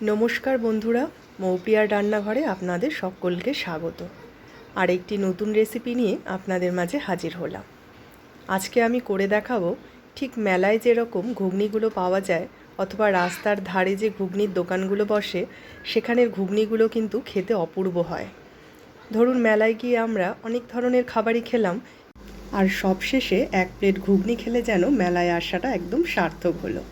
নমস্কার বন্ধুরা, মৌপিয়ার রান্নাঘরে আপনাদের সকলকে স্বাগত। আর একটি নতুন রেসিপি নিয়ে আপনাদের মাঝে হাজির হলাম। আজকে আমি করে দেখাবো ঠিক মেলায় যেরকম ঘুগনিগুলো পাওয়া যায় অথবা রাস্তার ধারে যে ঘুগনির দোকানগুলো বসে, সেখানের ঘুগনিগুলো কিন্তু খেতে অপূর্ব হয়। ধরুন মেলায় গিয়ে আমরা অনেক ধরনের খাবারই খেলাম আর সবশেষে এক প্লেট ঘুগনি খেলে যেন মেলায় আসাটা একদম সার্থক হলো।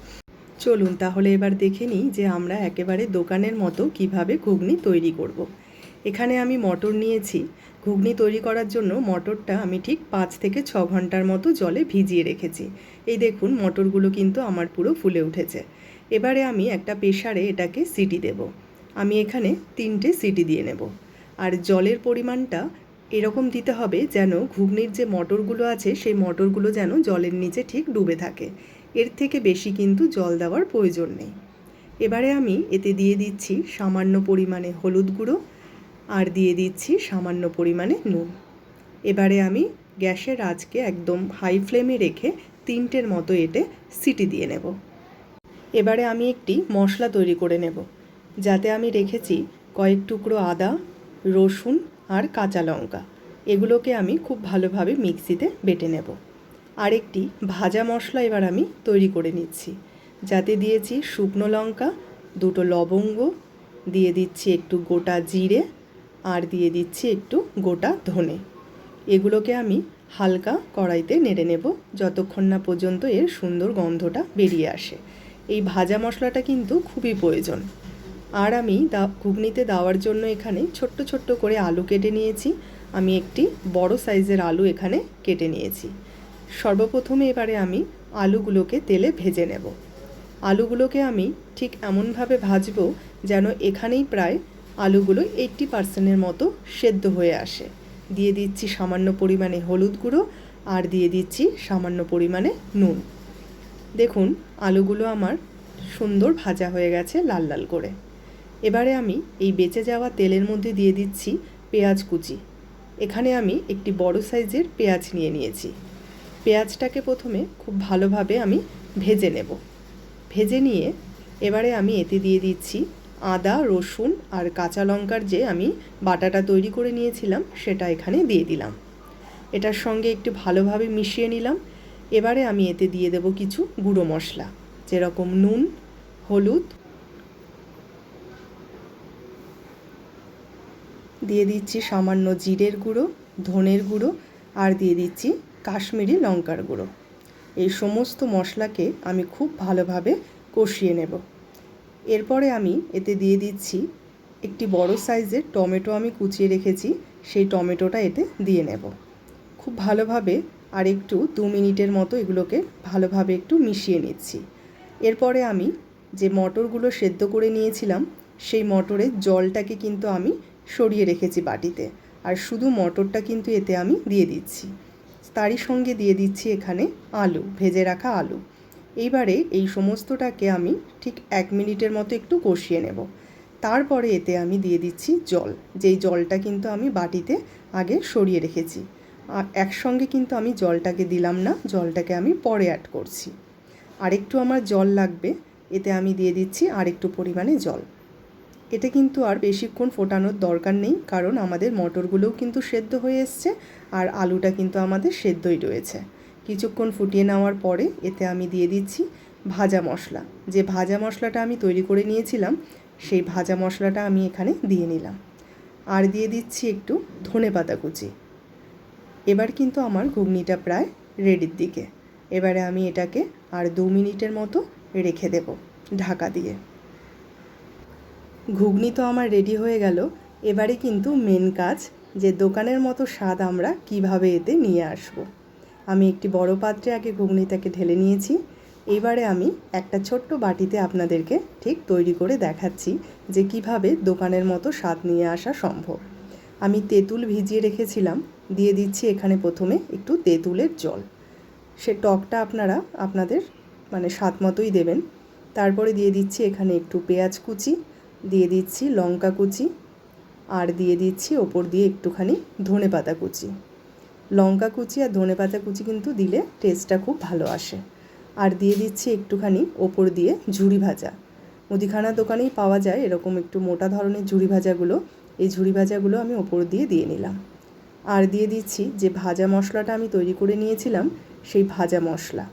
চলুন তাহলে এবার দেখে নিই যে আমরা একেবারে দোকানের মতো কীভাবে ঘুগনি তৈরি করব। এখানে আমি মটর নিয়েছি। ঘুগনি তৈরি করার জন্য মটরটা আমি ঠিক পাঁচ থেকে ছ ঘণ্টার মতো জলে ভিজিয়ে রেখেছি। এই দেখুন, মটরগুলো কিন্তু আমার পুরো ফুলে উঠেছে। এবারে আমি একটা প্রেশারে এটাকে সিটি দেব। আমি এখানে তিনটে সিটি দিয়ে নেব। আর জলের পরিমাণটা এরকম দিতে হবে যেন ঘুগনির যে মটরগুলো আছে, সেই মটরগুলো যেন জলের নিচে ঠিক ডুবে থাকে। এর থেকে বেশি কিন্তু জল দেওয়ার প্রয়োজন নেই। এবারে আমি এতে দিয়ে দিচ্ছি সামান্য পরিমাণে হলুদ গুঁড়ো আর দিয়ে দিচ্ছি সামান্য পরিমাণে নুন। এবারে আমি গ্যাসের আজকে একদম হাই ফ্লেমে রেখে তিনটের মতো এতে সিটি দিয়ে নেব। এবারে আমি একটি মশলা তৈরি করে নেব, যাতে আমি রেখেছি কয়েক টুকরো আদা, রসুন আর কাঁচা লঙ্কা। এগুলোকে আমি খুব ভালোভাবে মিক্সিতে বেটে নেব। আরেকটি ভাজা মশলা এবার আমি তৈরি করে নিচ্ছি। যাতে দিয়েছি শুকনো লঙ্কা, দুটো লবঙ্গ, দিয়ে দিচ্ছি একটু গোটা জিরে, আর দিয়ে দিচ্ছি একটু গোটা ধনে। এগুলোকে আমি হালকা কড়াইতে নেড়ে নেব, যতক্ষণ না পর্যন্ত এর সুন্দর গন্ধটা বেরিয়ে আসে। এই ভাজা মশলাটা কিন্তু খুবই প্রয়োজন। আর আমি দা, ঘুগনিতে দেওয়ার জন্য এখানে ছোট্ট ছোট্ট করে আলু কেটে নিয়েছি। আমি একটি বড় সাইজের আলু এখানে কেটে নিয়েছি। সর্বপ্রথমে এবারে আমি আলুগুলোকে তেলে ভেজে নেব। আলুগুলোকে আমি ঠিক এমনভাবে ভাজবো যেন এখানেই প্রায় আলুগুলো এইট্টি পার্সেন্টের মতো সেদ্ধ হয়ে আসে। দিয়ে দিচ্ছি সামান্য পরিমাণে হলুদ গুঁড়ো আর দিয়ে দিচ্ছি সামান্য পরিমাণে নুন। দেখুন, আলুগুলো আমার সুন্দর ভাজা হয়ে গেছে লাল লাল করে। এবারে আমি এই বেঁচে যাওয়া তেলের মধ্যে দিয়ে দিচ্ছি পেঁয়াজ কুচি। এখানে আমি একটি বড় সাইজের পেঁয়াজ নিয়ে নিয়েছি। পেঁয়াজটাকে প্রথমে খুব ভালোভাবে আমি ভেজে নেব। ভেজে নিয়ে এবারে আমি এতে দিয়ে দিচ্ছি আদা, রসুন আর কাঁচা লঙ্কার যে আমি বাটাটা তৈরি করে নিয়েছিলাম সেটা এখানে দিয়ে দিলাম। এটার সঙ্গে একটু ভালোভাবে মিশিয়ে নিলাম। এবারে আমি এতে দিয়ে দেব কিছু গুঁড়ো মশলা, যেরকম নুন, হলুদ। দিয়ে দিচ্ছি সামান্য জিরের গুঁড়ো, ধনের গুঁড়ো আর দিয়ে দিচ্ছি কাশ্মীরি লঙ্কার গুঁড়ো। এই সমস্ত মশলাকে আমি খুব ভালোভাবে কষিয়ে নেব। এরপরে আমি এতে দিয়ে দিচ্ছি একটি বড় সাইজের টমেটো আমি কুচিয়ে রেখেছি, সেই টমেটোটা এতে দিয়ে নেব। খুব ভালোভাবে আর একটু দু মিনিটের মতো এগুলোকে ভালোভাবে একটু মিশিয়ে নিচ্ছি। এরপরে আমি যে মটরগুলো সেদ্ধ করে নিয়েছিলাম, সেই মটরের জলটাকে কিন্তু আমি সরিয়ে রেখেছি বাটিতে। আর শুধু মটরটা কিন্তু এতে আমি দিয়ে দিচ্ছি। তারই সঙ্গে দিয়ে দিচ্ছি এখানে আলু, ভেজে রাখা আলু। এইবারে এই সমস্তটাকে আমি ঠিক এক মিনিটের মতো একটু কষিয়ে নেব। তারপরে এতে আমি দিয়ে দিচ্ছি জল। যেই জলটা কিন্তু আমি বাটিতে আগে সরিয়ে রেখেছি। আর একসঙ্গে কিন্তু আমি জলটাকে দিলাম না, জলটাকে আমি পরে অ্যাড করছি। আরেকটু আমার জল লাগবে, এতে আমি দিয়ে দিচ্ছি আরেকটু পরিমাণে জল। এতে কিন্তু আর বেশিক্ষণ ফোটানোর দরকার নেই, কারণ আমাদের মটরগুলোও কিন্তু সেদ্ধ হয়ে এসছে আর আলুটা কিন্তু আমাদের সেদ্ধই রয়েছে। কিছুক্ষণ ফুটিয়ে নেওয়ার পরে এতে আমি দিয়ে দিচ্ছি ভাজা মশলা। যে ভাজা মশলাটা আমি তৈরি করে নিয়েছিলাম, সেই ভাজা মশলাটা আমি এখানে দিয়ে নিলাম। আর দিয়ে দিচ্ছি একটু ধনে পাতা কুচি। এবার কিন্তু আমার ঘুগনিটা প্রায় রেডির দিকে। এবারে আমি এটাকে আর দু মিনিটের মতো রেখে দেব ঢাকা দিয়ে। ঘুগনি তো আমার রেডি হয়ে গেল। এবারে কিন্তু মেন কাজ যে দোকানের মতো স্বাদ আমরা কীভাবে এতে নিয়ে আসব। আমি একটি বড় পাত্রে আগে ঘুগনিটাকে ঢেলে নিয়েছি। এবারে আমি একটা ছোট্ট বাটিতে আপনাদেরকে ঠিক তৈরি করে দেখাচ্ছি যে কীভাবে দোকানের মতো স্বাদ নিয়ে আসা সম্ভব। আমি তেঁতুল ভিজিয়ে রেখেছিলাম, দিয়ে দিচ্ছি এখানে প্রথমে একটু তেঁতুলের জল। সে টকটা আপনারা, আপনাদের মানে স্বাদ মতোই দেবেন। তারপরে দিয়ে দিচ্ছি এখানে একটু পেঁয়াজ কুচি দিয়ে দিচ্ছি লঙ্কা কুচি আর দিয়ে দিচ্ছি ওপর দিয়ে একটুখানি ধনে পাতা কুচি। লঙ্কা কুচি আর ধনে পাতা কুচি কিন্তু দিলে টেস্টটা খুব ভালো আসে। আর দিয়ে দিচ্ছি একটুখানি ওপর দিয়ে ঝুড়ি ভাজা। মুদিখানা দোকানেই পাওয়া যায় এরকম একটু মোটা ধরনের ঝুড়ি ভাজাগুলো। এই ঝুড়ি ভাজাগুলো আমি ওপর দিয়ে দিয়ে নিলাম। আর দিয়ে দিচ্ছি যে ভাজা মশলাটা আমি তৈরি করে নিয়েছিলাম সেই ভাজা মশলা।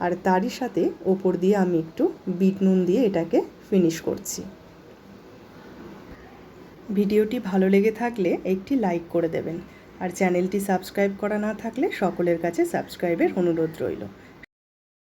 আর তারই সাথে ওপর দিয়ে আমি একটু বিট নুন দিয়ে এটাকে ফিনিশ করছি। ভিডিওটি ভালো লেগে থাকলে একটি লাইক করে দেবেন। আর চ্যানেলটি সাবস্ক্রাইব করা না থাকলে সকলের কাছে সাবস্ক্রাইবের অনুরোধ রইল।